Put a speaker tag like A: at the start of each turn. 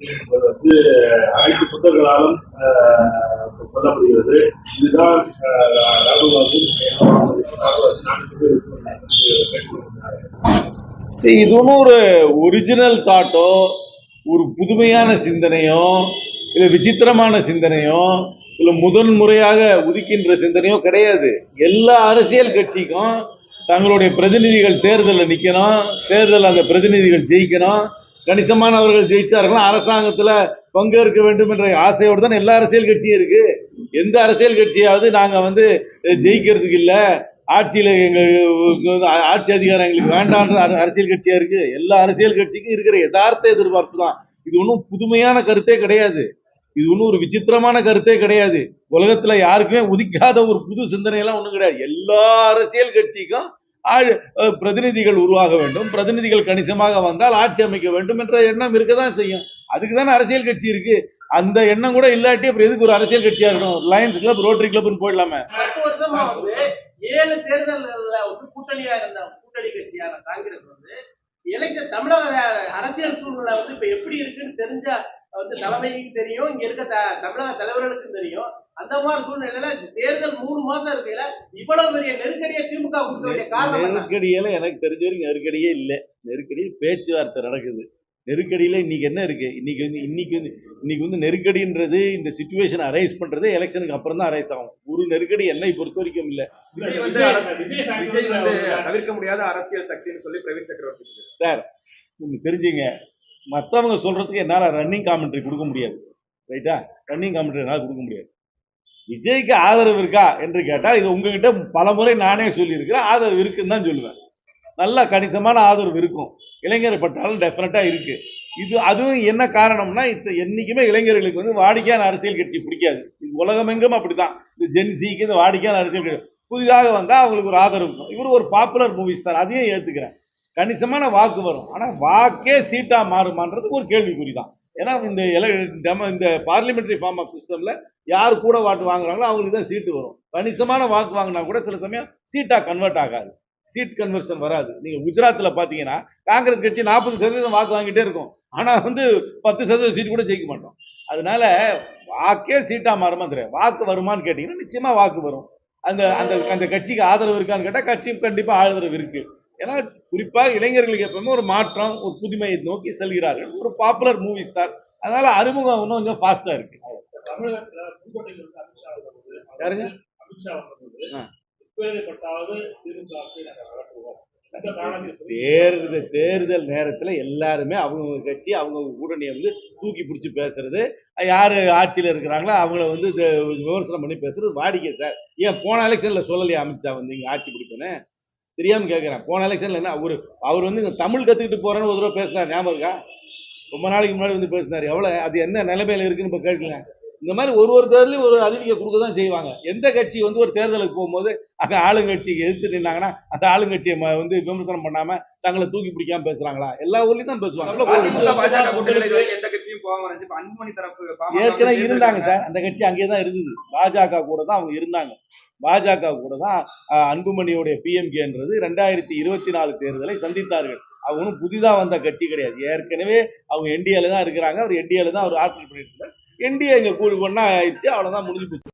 A: என்பது வந்து அனைத்து புத்தகங்களாலும் சொல்லப்படுகிறது. இதுதான் ராகுல் காந்தி
B: சரி இது ஒன்றும் ஒரு ஒரிஜினல் தாட்டோ ஒரு புதுமையான சிந்தனையோ? இல்லை விசித்திரமான சிந்தனையோ? இல்லை முதன் முறையாக உதிக்கின்ற சிந்தனையோ கிடையாது. எல்லா அரசியல் கட்சிக்கும் தங்களுடைய பிரதிநிதிகள் தேர்தலில் நிற்கணும் தேர்தலில் அந்த பிரதிநிதிகள் ஜெயிக்கணும் கணிசமானவர்கள் ஜெயித்தார்கள் அரசாங்கத்தில் பங்கேற்க வேண்டும் என்ற ஆசையோடு தான் எல்லா அரசியல் கட்சியும் இருக்கு. எந்த அரசியல் கட்சியாவது நாங்கள் வந்து ஜெயிக்கிறதுக்கு இல்லை. ஆட்சியில் எங்களுக்கு ஆட்சி அதிகாரம் எங்களுக்கு வேண்டான்ற அர- அரசியல் கட்சியாக இருக்கு. எல்லா அரசியல் கட்சிக்கும் இருக்கிற யதார்த்த எதிர்பார்ப்பு தான். இது ஒன்றும் புதுமையான கருத்தே கிடையாது. இது ஒன்றும் ஒரு விசித்திரமான கருத்தே கிடையாது. உலகத்தில் யாருக்குமே உதிக்காத ஒரு புது சிந்தனையெல்லாம் ஒன்றும் கிடையாது. எல்லா அரசியல் கட்சிக்கும் பிரதிநிதிகள் உருவாக வேண்டும். பிரதிநிதிகள் கணிசமாக வந்தால் ஆட்சி அமைக்க வேண்டும் என்ற எண்ணம் இருக்க தான் செய்யும். அதுக்கு தானே அரசியல் கட்சி இருக்கு. அந்த எண்ணம் கூட இல்லாட்டி அப்புறம் எதுக்கு ஒரு அரசியல் கட்சியா இருக்கணும்? லயன்ஸ் கிளப் ரோட்டரி கிளப்னு போயிடலாமே.
C: ஏழு தேர்தல்கள்ல வந்து கூட்டணியா இருந்த கூட்டணி கட்சியான காங்கிரஸ் வந்து எலெக்ஷன் தமிழக அரசியல் சூழ்நிலை வந்து இப்ப எப்படி இருக்குன்னு தெரிஞ்சா வந்து தலைமைக்கும் தெரியும் இங்க இருக்க தமிழக தலைவர்களுக்கும் தெரியும். அந்த மாதிரி சூழ்நிலையில தேர்தல் மூணு மாசம் இருக்கையில இவ்வளவு பெரிய நெருக்கடியை திமுக கொடுக்க வேண்டிய காரணம் என்ன?
B: நெருக்கடியில எனக்கு தெரிஞ்ச வரைக்கும் நெருக்கடியே இல்லை. நெருக்கடியில் பேச்சுவார்த்தை நடக்குது. நெருக்கடியில இன்னைக்கு என்ன இருக்கு? இன்னைக்கு வந்து இன்னைக்கு வந்து இன்னைக்கு வந்து நெருக்கடின்றது இந்த சுச்சுவேஷன் அரைஸ் பண்றது எலெக்ஷனுக்கு அப்புறம் தான் அரைஸ் ஆகும். ஒரு நெருக்கடி என்னை பொறுத்த வரைக்கும் இல்ல.
D: தவிர்க்க முடியாத அரசியல் சக்தின்னு சொல்லி பிரவீன் சக்கரவர்த்தி சொல்லியிருக்காரு.
B: நீங்க தெரிஞ்சுங்க. மற்றவங்க சொல்கிறதுக்கு என்னால் ரன்னிங் காமெண்ட்ரி கொடுக்க முடியாது. ரைட்டா ரன்னிங் காமெண்ட்ரி என்னால் கொடுக்க முடியாது. விஜய்க்கு ஆதரவு இருக்கா என்று கேட்டால் இது உங்ககிட்ட பல முறை நானே சொல்லியிருக்கிறேன் ஆதரவு இருக்குன்னு தான் சொல்லுவேன். நல்ல கணிசமான ஆதரவு இருக்கும். இளைஞர் பட்டாலும் டெஃபினட்டாக இருக்குது இது அதுவும் என்ன காரணம்னா இது என்னைக்குமே இளைஞர்களுக்கு வந்து வாடிக்கையான அரசியல் கட்சி பிடிக்காது. இது உலகமெங்கும் அப்படிதான் இந்த ஜென்சிக்கு இந்த வாடிக்கையான அரசியல் கட்சி. புதிதாக வந்தால் அவங்களுக்கு ஒரு ஆதரவு இருக்கும். இவர் ஒரு பாப்புலர் மூவி ஸ்டார் அதையும் ஏற்றுக்கிறேன் கணிசமான வாக்கு வரும். ஆனால் வாக்கே சீட்டாக மாறுமான்றது ஒரு கேள்விக்குறி தான் ஏன்னா இந்த எல டெம இந்த பார்லிமெண்ட்ரி ஃபார்ம் ஆஃப் சிஸ்டமில் யார் கூட வாட்டு வாங்குறாங்களோ அவங்களுக்கு தான் சீட்டு வரும். கணிசமான வாக்கு வாங்கினா கூட சில சமயம் சீட்டாக கன்வெர்ட் ஆகாது. சீட் கன்வர்ஷன் வராது. நீங்கள் குஜராத்தில் பார்த்தீங்கன்னா காங்கிரஸ் கட்சி நாற்பது சதவீதம் வாக்கு வாங்கிட்டே இருக்கும். ஆனால் வந்து பத்து சதவீதம் சீட் கூட ஜெயிக்க மாட்டோம். அதனால வாக்கே சீட்டாக மாறுமா தெரியாது. வாக்கு வருமான்னு கேட்டிங்கன்னா நிச்சயமாக வாக்கு வரும். அந்த அந்த அந்த கட்சிக்கு ஆதரவு இருக்கான்னு கேட்டால் கட்சி கண்டிப்பாக ஆதரவு இருக்குது ஏன்னா குறிப்பாக இளைஞர்களுக்கு எப்பவுமே ஒரு மாற்றம் ஒரு புதுமையை நோக்கி செல்கிறார்கள். ஒரு பாப்புலர் மூவி ஸ்டார் அதனால அறிமுகம் இன்னும் கொஞ்சம் ஃபாஸ்டா இருக்கு. யாருங்க? தேர்தல் தேர்தல் நேரத்தில் எல்லாருமே அவங்கவுங்க கட்சி அவங்க கூட்டணியை வந்து தூக்கி பிடிச்சி பேசுறது. யார் ஆட்சியில் இருக்கிறாங்களோ அவங்கள வந்து விமர்சனம் பண்ணி பேசுறது வாடிக்கை சார். ஏன் போன எலெக்ஷனில் சொல்லலையே அமித்ஷா வந்து இங்கே ஆட்சி பிடிப்பேன்னு? தெரியாம கேட்கிறேன் போன எலெக்ஷன்ல என்ன அவரு அவர் வந்து இங்க தமிழ் கத்துக்கிட்டு போறேன்னு ஒரு தடவை பேசினார் ஞாபகம் இருக்கா? ரொம்ப நாளைக்கு முன்னாடி வந்து பேசினார். எவ்வளவு அது என்ன நிலைமையில இருக்குன்னு இப்ப கேட்கல இந்த மாதிரி ஒரு ஒரு தேர்தலையும் ஒரு அறிவிக்கை கொடுக்க தான் செய்வாங்க. எந்த கட்சி வந்து ஒரு தேர்தலுக்கு போகும்போது அந்த ஆளுங்கட்சிக்கு எதிர்த்து நின்னாங்கன்னா அந்த ஆளுங்கட்சியை வந்து விமர்சனம் பண்ணாம தங்களை தூக்கி பிடிக்காம பேசுறாங்களா? எல்லா ஊர்லயும் தான் பேசுவாங்க. ஏற்கனவே இருந்தாங்க சார். அந்த கட்சி அங்கேயே தான் இருந்தது பாஜக கூட தான் அவங்க இருந்தாங்க. பாஜக கூட தான் அன்புமணியுடைய பிஎம்கேன்றது ரெண்டாயிரத்தி இருபத்தி நாலு தேர்தலை சந்தித்தார்கள். அவங்க ஒன்றும் புதிதா வந்த கட்சி கிடையாது. ஏற்கனவே அவங்க என்டிஏல தான் இருக்கிறாங்க. அவர் என்டிஏல தான் அவர் ஆட்சி பண்ணிட்டு இருந்தார். என்டிஏ இங்க கூடி பண்ணா ஆயிடுச்சு. அவ்வளோதான் முடிஞ்சு போச்சு.